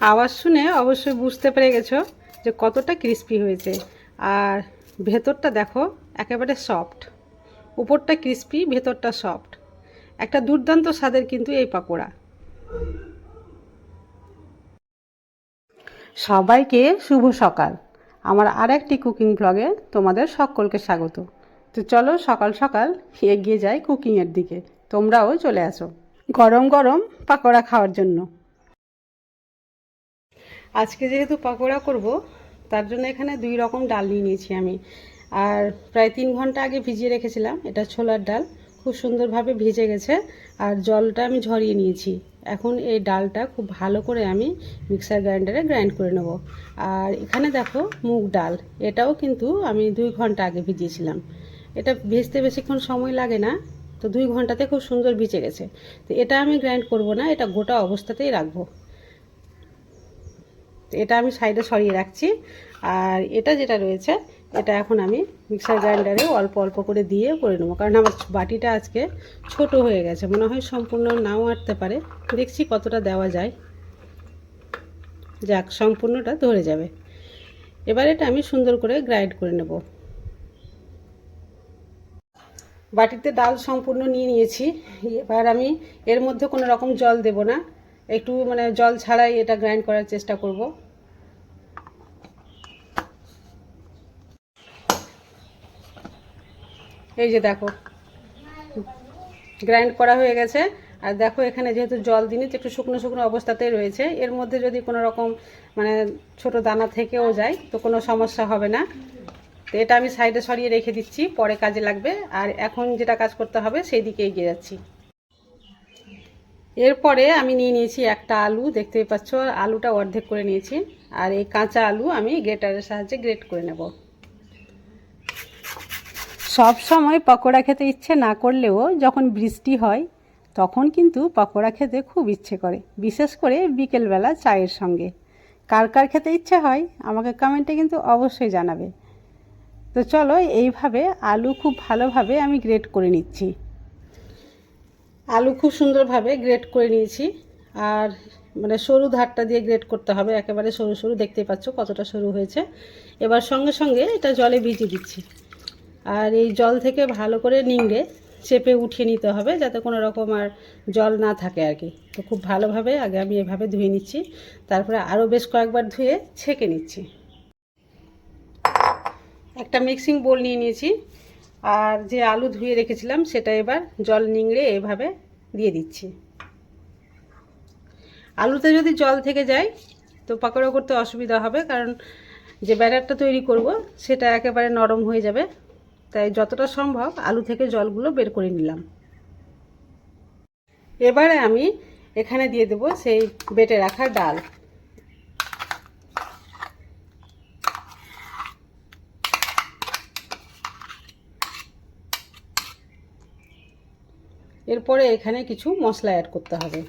আওয়াজ শুনে অবশ্যই বুঝতে পেরে গেছো যে কতটা ক্রিস্পি হয়েছে। আর ভেতরটা দেখো, একেবারে সফট উপরটা ক্রিস্পি ভেতরটা সফট একটা দুর্দান্ত স্বাদের কিন্তু এই পাকোড়া। সবাইকে শুভ সকাল। আমার আর একটি কুকিং ব্লগে তোমাদের সকলকে স্বাগত। তো চলো সকাল সকাল এগিয়ে যাই কুকিংয়ের দিকে। তোমরাও চলে আসো। গরম গরম পাকোড়া খাওয়ার জন্য। আজকে যেহেতু পাকোড়া করব, তার জন্য এখানে দুই রকম ডাল নিয়ে নিয়েছি আমি। আর প্রায় তিন ঘণ্টা আগে ভিজিয়ে রেখেছিলাম, এটা ছোলার ডাল। খুব সুন্দরভাবে ভিজে গেছে, আর জলটা আমি ঝরিয়ে নিয়েছি। এখন এই ডালটা খুব ভালো করে আমি মিক্সার গ্রাইন্ডারে গ্রাইন্ড করে নেব। আর এখানে দেখো মুগ ডাল, এটাও কিন্তু আমি দুই ঘণ্টা আগে ভিজিয়েছিলাম। এটা ভেজতে বেশিক্ষণ সময় লাগে না, তো দুই ঘন্টাতে খুব সুন্দর ভিজে গেছে। তো এটা আমি গ্রাইন্ড করব না, এটা গোটা অবস্থাতেই রাখব। তো এটা আমি সাইডে সরিয়ে রাখছি। আর এটা যেটা রয়েছে, এটা এখন আমি মিক্সার গ্রাইন্ডারে অল্প অল্প করে দিয়ে করে নেব। কারণ আমার বাটিটা আজকে ছোট হয়ে গেছে, মনে হয় সম্পূর্ণ নাও আটতে পারে। দেখছি কতটা দেওয়া যায়। যাক, সম্পূর্ণটা ধরে যাবে। এবার এটা আমি সুন্দর করে গ্রাইন্ড করে নেব। বাটিতে ডাল সম্পূর্ণ নিয়ে নিয়েছি। এবার আমি এর মধ্যে কোনো রকম জল দেব না। একটু মানে জল ছাড়াই এটা গ্রাইন্ড করার চেষ্টা করব। এই যে দেখো গ্রাইন্ড করা হয়ে গেছে। আর দেখো এখানে যেহেতু জল দিনি তো একটু শুকনো শুকনো অবস্থাতেই রয়েছে। এর মধ্যে যদি কোনো রকম মানে ছোট দানা থেকেও যায়, তো কোনো সমস্যা হবে না। তো এটা আমি সাইডে সরিয়ে রেখে দিচ্ছি, পরে কাজে লাগবে। আর এখন যেটা কাজ করতে হবে, সেই দিকে এগিয়ে যাচ্ছি। এরপরে আমি নিয়ে নিয়েছি একটা আলু, দেখতেই পাচ্ছ, আলুটা অর্ধেক করে নিয়েছি। আর এই কাঁচা আলু আমি গ্রেটারের সাহায্যে গ্রেট করে নেব। সব সময় পকোড়া খেতে ইচ্ছে না করলেও যখন বৃষ্টি হয়, তখন কিন্তু পকোড়া খেতে খুব ইচ্ছে করে, বিশেষ করে বিকেলবেলা চায়ের সঙ্গে। কার কার খেতে ইচ্ছে হয়, আমাকে কমেন্টে কিন্তু অবশ্যই জানাবে। তো চলো, এইভাবে আলু খুব ভালোভাবে আমি গ্রেট করে নিচ্ছি। আলু খুব সুন্দরভাবে গ্রেট করে নিয়েছি। আর মানে সরু ধারটা দিয়ে গ্রেট করতে হবে। একেবারে সরু সরু দেখতে পাচ্ছ কতটা সরু হয়েছে। এবার সঙ্গে সঙ্গে এটা জলে ভিজিয়ে দিচ্ছি। আর এই জল থেকে ভালো করে নিংড়ে চেপে উঠিয়ে নিতে হবে, যাতে কোনো রকম আর জল না থাকে আর কি। তো খুব ভালোভাবে আগে আমি এভাবে ধুয়ে নিচ্ছি। তারপরে আরও বেশ কয়েকবার ধুয়ে ছেঁকে নিচ্ছি। একটা মিক্সিং বোল নিয়ে নিয়েছি। আর যে আলু ধুয়ে রেখেছিলাম সেটা এবার জল নিংড়ে এভাবে দিয়ে দিচ্ছি। আলুতে যদি জল থেকে যায় তো পাকোড়া করতে অসুবিধা হবে, কারণ যে ব্যাটারটা তৈরি করব সেটা একেবারে নরম হয়ে যাবে। তাই যতটা সম্ভব আলু থেকে জলগুলো বের করে নিলাম। এবারে আমি এখানে দিয়ে দেব সেই বেটে রাখা ডাল। এরপরে এখানে কিছু মশলা অ্যাড করতে হবে।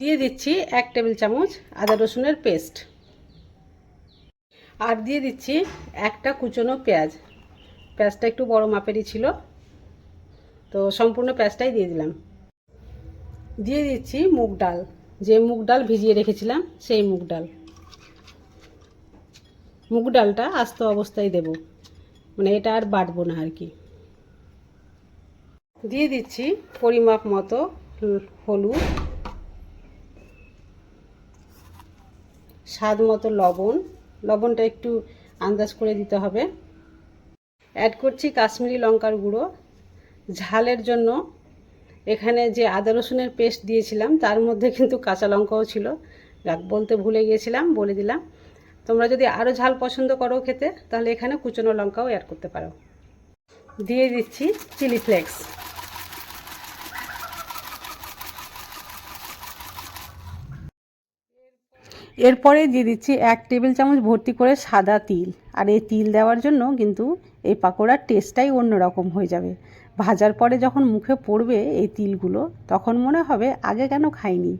দিয়ে দিচ্ছি এক টেবিল চামচ আদা রসুনের পেস্ট আর দিয়ে দিচ্ছি একটা কুচনো পেঁয়াজ। পেঁয়াজটা একটু বড় মাপেরই ছিল। তো সম্পূর্ণ পেঁয়াজটাই দিয়ে দিলাম। দিয়ে দিচ্ছি মুগ ডাল। যে মুগ ডাল ভিজিয়ে রেখেছিলাম, সেই মুগ ডাল। মুগ ডালটা আস্ত অবস্থায় দেব। মানে এটা আর বাটবো না আর কি। দিয়ে দিচ্ছি পরিমাপ মতো হলুদ, স্বাদ মতো লবণ। লবণটা একটু আন্দাজ করে দিতে হবে। অ্যাড করছি কাশ্মীরি লঙ্কার গুঁড়ো। ঝালের জন্য এখানে যে আদা রসুনের পেস্ট দিয়েছিলাম, তার মধ্যে কিন্তু কাঁচা লঙ্কাও ছিল। যাক, বলতে ভুলে গিয়েছিলাম, বলে দিলাম। তোমরা যদি আরও ঝাল পছন্দ করো খেতে, তাহলে এখানে কুচনো লঙ্কাও অ্যাড করতে পারো। দিয়ে দিচ্ছি চিলি ফ্লেক্স এরপরে দিয়ে দিচ্ছি এক টেবিল চামচ ভর্তি করে সাদা তিল। আর এই তিল দেওয়ার জন্য কিন্তু এই পাকোড়ার টেস্টটাই অন্যরকম হয়ে যাবে। ভাজার পরে যখন মুখে পড়বে এই তিলগুলো, তখন মনে হবে আগে কেন খাইনি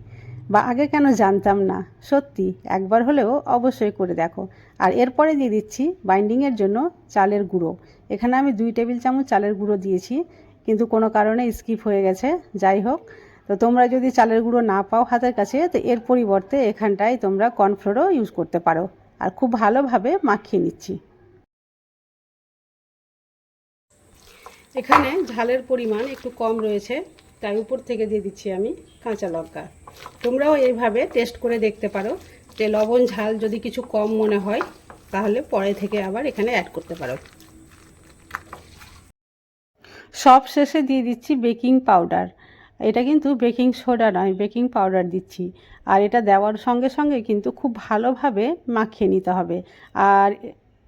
বা আগে কেন জানতাম না। সত্যি, একবার হলেও অবশ্যই করে দেখো। আর এরপরে দিয়ে দিচ্ছি বাইন্ডিংয়ের জন্য চালের গুঁড়ো। এখানে আমি দুই টেবিল চামচ চালের গুঁড়ো দিয়েছি, কিন্তু কোনো কারণে স্কিপ হয়ে গেছে। যাই হোক তো তোমরা যদি চালের গুঁড়ো না পাও হাতের কাছে, তো এর পরিবর্তে এখানটায় তোমরা কর্নফ্লোরও ইউজ করতে পারো। আর খুব ভালোভাবে মাখিয়ে নিচ্ছি। এখানে ঝালের পরিমাণ একটু কম রয়েছে তাই উপর থেকে দিয়ে দিচ্ছি আমি কাঁচা লঙ্কা। তোমরাও এইভাবে টেস্ট করে দেখতে পারো। যে লবণ, ঝাল যদি কিছু কম মনে হয়, তাহলে পরে থেকে আবার এখানে অ্যাড করতে পারো। সব শেষে দিয়ে দিচ্ছি বেকিং পাউডার এটা কিন্তু বেকিং সোডা নয়, বেকিং পাউডার দিচ্ছি। আর এটা দেওয়ার সঙ্গে সঙ্গে কিন্তু খুব ভালোভাবে মাখিয়ে নিতে হবে। আর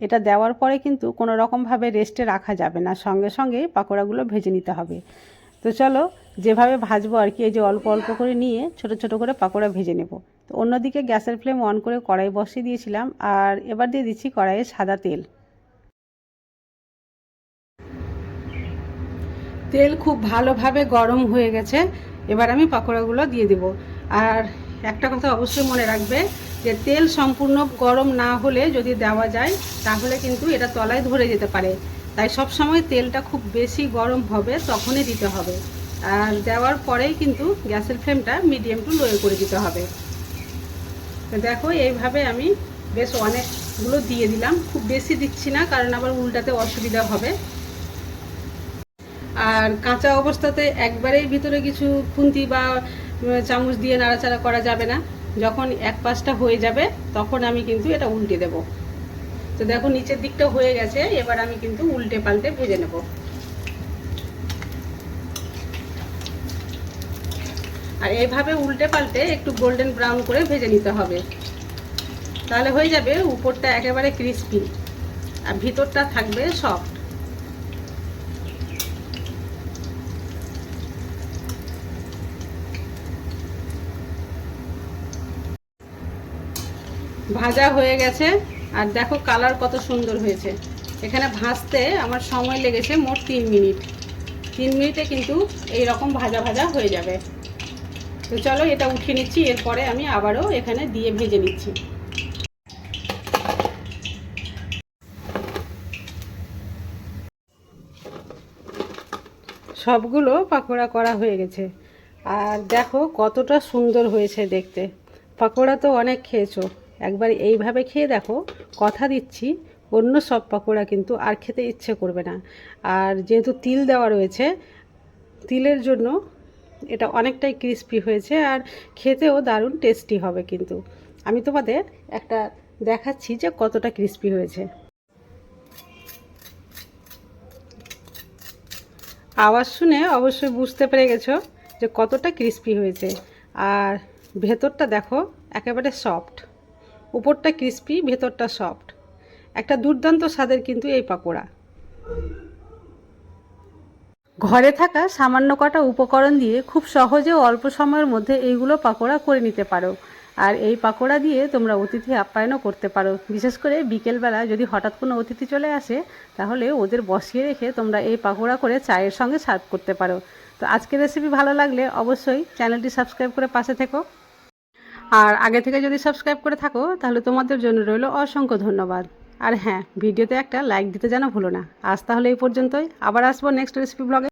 এটা দেওয়ার পরে কিন্তু কোনো রকমভাবে রেস্টে রাখা যাবে না, সঙ্গে সঙ্গে পাকোড়াগুলো ভেজে নিতে হবে। তো চলো, যেভাবে ভাজবো আর কি, এই যে অল্প অল্প করে নিয়ে ছোট ছোট করে পাকোড়া ভেজে নেব। তো অন্যদিকে গ্যাসের ফ্লেম অন করে কড়াই বসিয়ে দিয়েছিলাম, আর এবার দিয়ে দিচ্ছি কড়াইয়ে সাদা তেল। তেল খুব ভালোভাবে গরম হয়ে গেছে। এবার আমি পাকোড়াগুলো দিয়ে দেব। আর একটা কথা অবশ্যই মনে রাখবে যে, তেল সম্পূর্ণ গরম না হলে যদি দেওয়া যায়, তাহলে কিন্তু এটা তলায় ধরে যেতে পারে। তাই সব সময় তেলটা খুব বেশি গরম হবে তখনই দিতে হবে। আর দেওয়ার পরেই কিন্তু গ্যাসের ফ্লেমটা মিডিয়াম টু লোয়ে করে দিতে হবে। দেখো, এইভাবে আমি বেশ অনেকগুলো দিয়ে দিলাম। খুব বেশি দিচ্ছি না, কারণ আবার উল্টাতে অসুবিধা হবে। আর কাঁচা অবস্থাতে একবারেই ভিতরে কিছু খুন্তি বা চামচ দিয়ে নাড়াচাড়া করা যাবে না। যখন এক পাশটা হয়ে যাবে, তখন আমি কিন্তু এটা উল্টে দেব। তো দেখো, নিচের দিকটা হয়ে গেছে, এবার আমি কিন্তু উল্টে পাল্টে ভেজে নেব। আর এইভাবে উল্টে পাল্টে একটু গোল্ডেন ব্রাউন করে ভেজে নিতে হবে। তাহলে হয়ে যাবে উপরটা একেবারে ক্রিস্পি, আর ভিতরটা থাকবে সফট। ভাজা হয়ে গেছে। আর দেখো কালার কত সুন্দর হয়েছে। এখানে ভাজতে আমার সময় লেগেছে মোট তিন মিনিট। তিন মিনিটে কিন্তু এই রকম ভাজা ভাজা হয়ে যাবে। তো চলো এটা উঠিয়ে নিচ্ছি, এরপরে আমি আবারও এখানে দিয়ে ভেজে নিচ্ছি। সবগুলো পাকোড়া করা হয়ে গেছে। আর দেখো কতটা সুন্দর হয়েছে দেখতে। পাকোড়া তো অনেক খেয়েছো। একবার এইভাবে খেয়ে দেখো, কথা দিচ্ছি, অন্য সব পাকোড়া কিন্তু আর খেতে ইচ্ছে করবে না। আর যেহেতু তিল দেওয়া রয়েছে, তিলের জন্য এটা অনেকটাই ক্রিস্পি হয়েছে আর খেতেও দারুণ টেস্টি হবে কিন্তু। আমি তোমাদের একটা দেখাচ্ছি যে কতটা ক্রিস্পি হয়েছে। আওয়াজ শুনে অবশ্যই বুঝতে পেরে গেছো যে কতটা ক্রিস্পি হয়েছে। আর ভেতরটা দেখো, একেবারে সফট উপরটা ক্রিস্পি, ভেতরটা সফট। একটা দুর্দান্ত স্বাদের কিন্তু এই পাকোড়া ঘরে থাকা সামান্য কটা উপকরণ দিয়ে খুব সহজে অল্প সময়ের মধ্যে এইগুলো পাকোড়া করে নিতে পারো। আর এই পাকোড়া দিয়ে তোমরা অতিথি আপ্যায়নও করতে পারো। বিশেষ করে বিকেলবেলা যদি হঠাৎ কোনো অতিথি চলে আসে, তাহলে ওদের বসিয়ে রেখে তোমরা এই পাকোড়া করে চায়ের সঙ্গে সার্ভ করতে পারো। তো আজকের রেসিপি ভালো লাগলে অবশ্যই চ্যানেলটি সাবস্ক্রাইব করে পাশে থেকো। আর আগে থেকে যদি সাবস্ক্রাইব করে থাকো, তাহলে তোমাদের জন্য রইল অসংখ্য ধন্যবাদ। আর হ্যাঁ ভিডিওতে একটা লাইক দিতে যেন ভুলো না। আজ তাহলে এই পর্যন্তই। আবার আসব নেক্সট রেসিপি ব্লগে